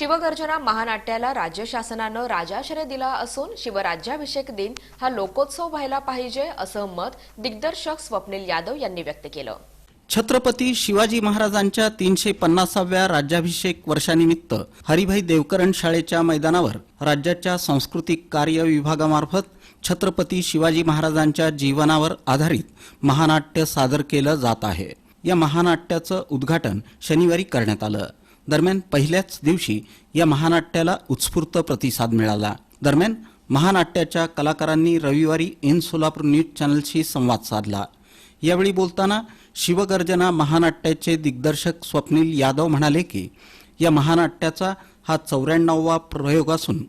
शिवगर्जना महानाट्याला राज्य शासनानं राजाश्रय दिला असून शिवराज्याभिषेक दिन हा लोकोत्सव व्हायला पाहिजे असं मत दिग्दर्शक स्वप्नील यादव यांनी व्यक्त केलं. छत्रपती शिवाजी महाराजांच्या तीनशे पन्नासाव्या राज्याभिषेक वर्षानिमित्त हरिभाई देवकरण शाळेच्या मैदानावर राज्याच्या सांस्कृतिक कार्य विभागामार्फत छत्रपती शिवाजी महाराजांच्या जीवनावर आधारित महानाट्य सादर केलं जात आहे. या महानाट्याचं उद्घाटन शनिवारी करण्यात आलं. दरम्यान पहिल्याच दिवशी या महानाट्याला उत्स्फूर्त प्रतिसाद मिळाला. दरम्यान महानाट्याच्या कलाकारांनी रविवारी इन सोलापूर न्यूज चॅनलशी संवाद साधला. यावेळी बोलताना शिवगर्जना महानाट्याचे दिग्दर्शक स्वप्नील यादव म्हणाले की या महानाट्याचा हा चौऱ्याण्णववा प्रयोग असून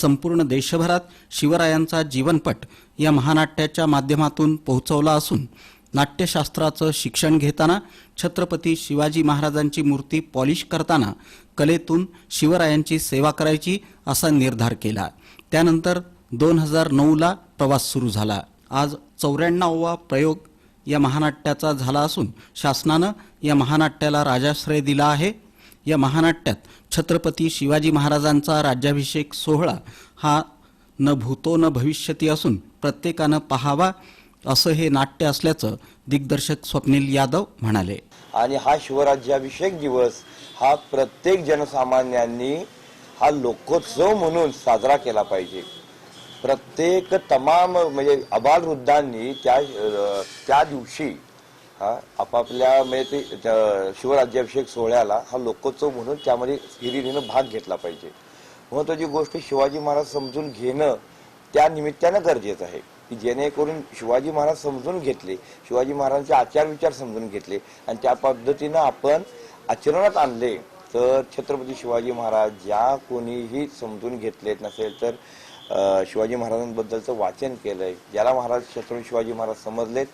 संपूर्ण देशभरात शिवरायांचा जीवनपट या महानाट्याच्या माध्यमातून पोहोचवला असून नाट्यशास्त्राचं शिक्षण घेताना छत्रपती शिवाजी महाराजांची मूर्ती पॉलिश करताना कलेतून शिवरायांची सेवा करायची असा निर्धार केला. त्यानंतर दोन हजार नऊला प्रवास सुरू झाला. आज चौऱ्याण्णववा प्रयोग या महानाट्याचा झाला असून शासनानं या महानाट्याला राजाश्रय दिला आहे. या महानाट्यात छत्रपती शिवाजी महाराजांचा राज्याभिषेक सोहळा हा न भूतो न भविष्यती असून प्रत्येकानं पाहावा असं हे नाट्य असल्याचं दिग्दर्शक स्वप्नील यादव म्हणाले. आणि हा शिवराज्याभिषेक दिवस हा प्रत्येक जनसामान्यांनी हा लोकोत्सव म्हणून साजरा केला पाहिजे. प्रत्येक तमाम म्हणजे अबालवृद्धांनी त्या त्या दिवशी हा आपापल्या म्हणजे ते त्या शिवराज्याभिषेक सोहळ्याला हा लोकोत्सव म्हणून त्यामध्ये हिरिरीनं भाग घेतला पाहिजे. महत्वाची गोष्ट शिवाजी महाराज समजून घेणं त्या निमित्तानं गरजेचं आहे. की जेणेकरून शिवाजी महाराज समजून घेतले शिवाजी महाराजांचे आचार विचार समजून घेतले आणि त्या पद्धतीनं आपण आचरणात आणले तर छत्रपती शिवाजी महाराज ज्या कोणीही समजून घेतलेत नसेल तर शिवाजी महाराजांबद्दलचं वाचन केलंय. ज्याला महाराज छत्रपती शिवाजी महाराज समजलेत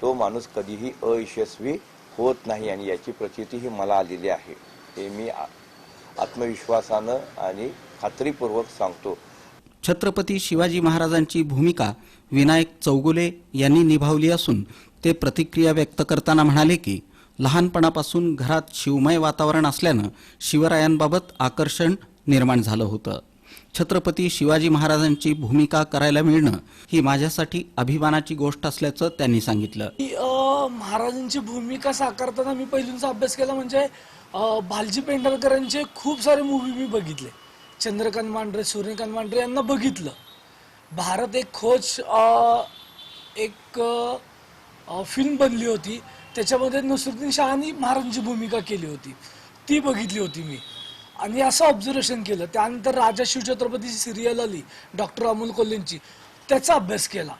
तो माणूस कधीही अयशस्वी होत नाही आणि याची प्रचिती ही मला आलेली आहे. हे मी आ- आत्मविश्वासानं आणि खात्रीपूर्वक सांगतो. छत्रपती शिवाजी महाराजांची भूमिका विनायक चौगुले यांनी निभावली असून ते प्रतिक्रिया व्यक्त करताना म्हणाले की लहानपणापासून घरात शिवमय वातावरण असल्यानं शिवरायांबाबत आकर्षण निर्माण झालं होतं. छत्रपती शिवाजी महाराजांची भूमिका करायला मिळणं ही माझ्यासाठी अभिमानाची गोष्ट असल्याचं त्यांनी सांगितलं. की, महाराजांची भूमिका साकारताना मी पहिल्यांचा अभ्यास केला म्हणजे बालजी पेंढारकरांचे खूप सारे मूवी मी बघितले. चंद्रकांत मांढरे सूर्यकांत मांढरे यांना बघितलं. भारत एक खोज एक फिल्म बनली होती. त्याच्यामध्ये नसरुद्दीन शहानी महाराजांची भूमिका केली होती. ती बघितली होती मी. आणि असं ऑब्झर्वेशन केलं. त्यानंतर राजा शिवछत्रपतीची सिरियल आली. डॉक्टर अमोल कोल्हेंची. त्याचा अभ्यास केला.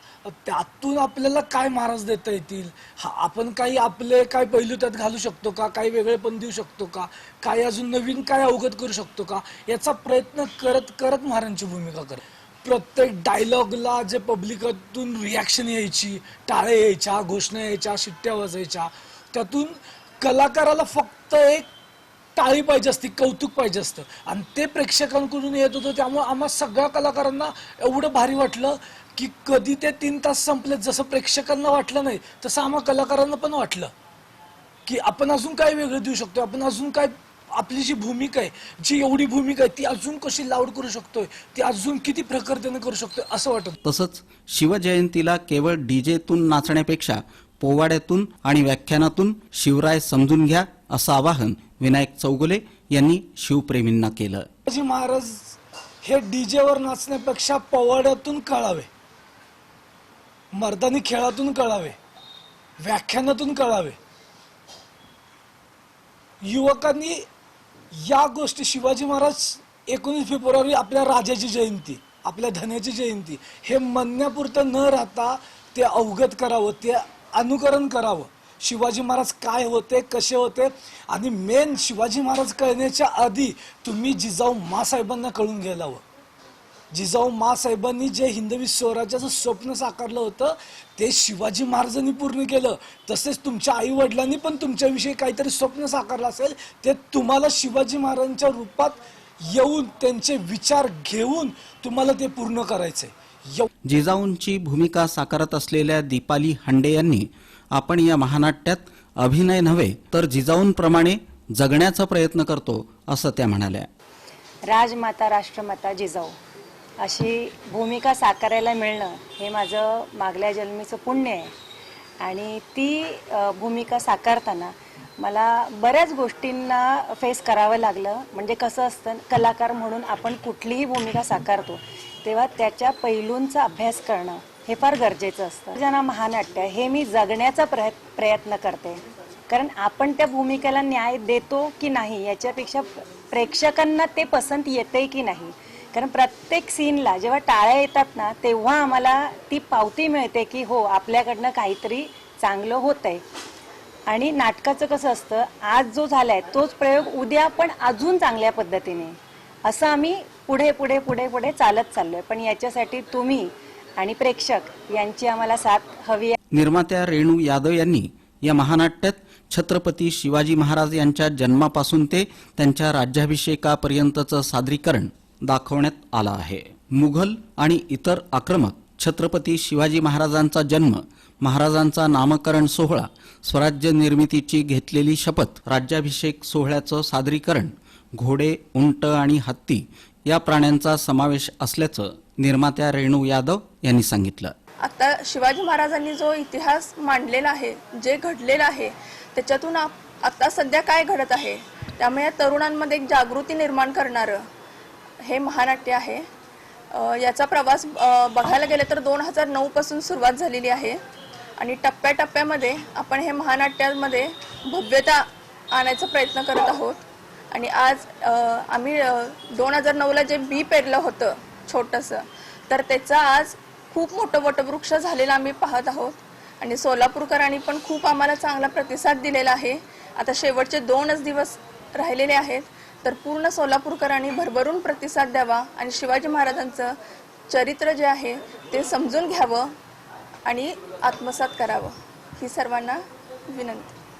त्यातून आपल्याला काय महाराज देता येतील? हा आपण काही आपले काय पैलू त्यात घालू शकतो का? काही वेगळेपण देऊ शकतो का? काय अजून नवीन काय अवगत करू शकतो का? याचा प्रयत्न करत करत महाराजांची भूमिका कर. प्रत्येक डायलॉगला जे पब्लिकातून रिॲक्शन यायची टाळे यायच्या घोषणा यायच्या शिट्ट्या वाजायच्या त्यातून कलाकाराला फक्त एक टाळी पाहिजे असते कौतुक पाहिजे असतं. आणि ते प्रेक्षकांकडून येत होतं त्यामुळे आम्हा सगळ्या कलाकारांना एवढं भारी वाटलं की कधी ते तीन तास संपलेत. जसं प्रेक्षकांना वाटलं नाही तसं आम्हा कलाकारांना पण वाटलं. की आपण अजून काय वेगळं देऊ शकतो आपण अजून काय आपली जी भूमिका आहे जी एवढी भूमिका आहे ती अजून कशी लाऊड करू शकतोय? ती अजून किती प्रखरतेने करू शकतोय? असं वाटत तसंच शिवजयंतीला केवळ डीजेतून नाचण्यापेक्षा पोवाड्यातून आणि व्याख्यानातून शिवराय समजून घ्या असं आवाहन विनायक चौगुले यांनी शिवप्रेमींना केलं. शिवाजी महाराज हे डीजेवर नाचण्यापेक्षा पोवाड्यातून कळावे. मर्दानी खेळातून कळावे. व्याख्यानातून कळावे. युवकांनी या गोष्टी शिवाजी महाराज एकोणीस फेब्रुवारी आपल्या राजाची जयंती आपल्या धन्याची जयंती हे म्हणण्यापुरतं न राहता ते अवगत करावं ते अनुकरण करावं. शिवाजी महाराज काय होते कसे होते? आणि मेन शिवाजी महाराज कळण्याच्या आधी तुम्ही जिजाऊ मासाहेबांना कळून गेलावं जिजाऊ मासाहेबांनी जे हिंदवी स्वराज्याचं स्वप्न साकारलं होतं ते शिवाजी महाराजांनी पूर्ण केलं. तसेच तुमच्या आई वडिलांनी पण तुमच्याविषयी काहीतरी स्वप्न साकारलं असेल ते तुम्हाला शिवाजी महाराजांच्या रूपात येऊन त्यांचे विचार घेऊन तुम्हाला ते पूर्ण करायचे जिजाऊंची भूमिका साकारत असलेल्या दीपाली हांडे यांनी आपण या महानाट्यात अभिनय नव्हे तर जिजाऊंप्रमाणे जगण्याचा प्रयत्न करतो असं त्या म्हणाल्या. राजमाता राष्ट्रमाता जिजाऊ. अशी भूमिका साकारायला मिळणं हे माझं मागल्या जन्मीचं पुण्य आहे. आणि ती भूमिका साकारताना मला बऱ्याच गोष्टींना फेस करावं लागलं. म्हणजे कसं असतं कलाकार म्हणून आपण कुठलीही भूमिका साकारतो तेव्हा त्याच्या पैलूंचा अभ्यास करणं हे फार गरजेचं असतं. ज्यांना महानाट्य हे मी जगण्याचा प्रयत् प्रयत्न करते. कारण आपण त्या भूमिकेला न्याय देतो की नाही याच्यापेक्षा प्रेक्षकांना ते पसंत येते की नाही. कारण प्रत्येक सीनला जेव्हा टाळ्या येतात ना तेव्हा आम्हाला ती पावती मिळते की हो आपल्याकडनं काहीतरी चांगलं होत आहे आणि नाटकाचं कसं असतं आज जो झालाय तोच प्रयोग उद्या पण अजून चांगल्या पद्धतीने. असं आम्ही पुढे पुढे पुढे पुढे चालत चाललोय. पण याच्यासाठी तुम्ही आणि प्रेक्षक यांची आम्हाला साथ हवी आहे. निर्मात्या रेणू यादव यांनी या महानाट्यात छत्रपती शिवाजी महाराज यांच्या जन्मापासून ते त्यांच्या राज्याभिषेकापर्यंतचं सादरीकरण दाखवण्यात आलं आहे. मुघल आणि इतर आक्रमक छत्रपती शिवाजी महाराजांचा जन्म महाराजांचा नामकरण सोहळा स्वराज्य निर्मितीची घेतलेली शपथ राज्याभिषेक सोहळ्याचं सादरीकरण घोडे उंट आणि हत्ती या प्राण्यांचा समावेश असल्याचं निर्मात्या रेणू यादव यांनी सांगितलं. आता शिवाजी महाराजांनी जो इतिहास मांडलेला आहे जे घडलेलं आहे त्याच्यातून आप- आता सध्या काय घडत आहे त्यामुळे या तरुणांमध्ये एक जागृती निर्माण करणारं हे महानाट्य आहे. याचा प्रवास बघायला गेलं तर दोन हजार नऊ पासून सुरुवात झालेली आहे. आणि टप्प्याटप्प्यामध्ये आपण हे महानाट्यामध्ये भव्यता आणायचा प्रयत्न करत आहोत. आणि आज आम्ही दोन हजार नऊला जे बी पेरलं होतं छोटंसं तर त्याचा आज खूप मोठं वटवृक्ष झालेलं आम्ही पाहत आहोत. आणि सोलापूरकरांनी पण खूप आम्हाला चांगला प्रतिसाद दिलेला आहे. आता शेवटचे दोनच दिवस राहिलेले आहेत तर पूर्ण सोलापूरकरांनी भरभरून प्रतिसाद द्यावा आणि शिवाजी महाराजांचं चरित्र जे आहे ते समजून घ्यावं आणि आत्मसात करावं. ही सर्वांना विनंती.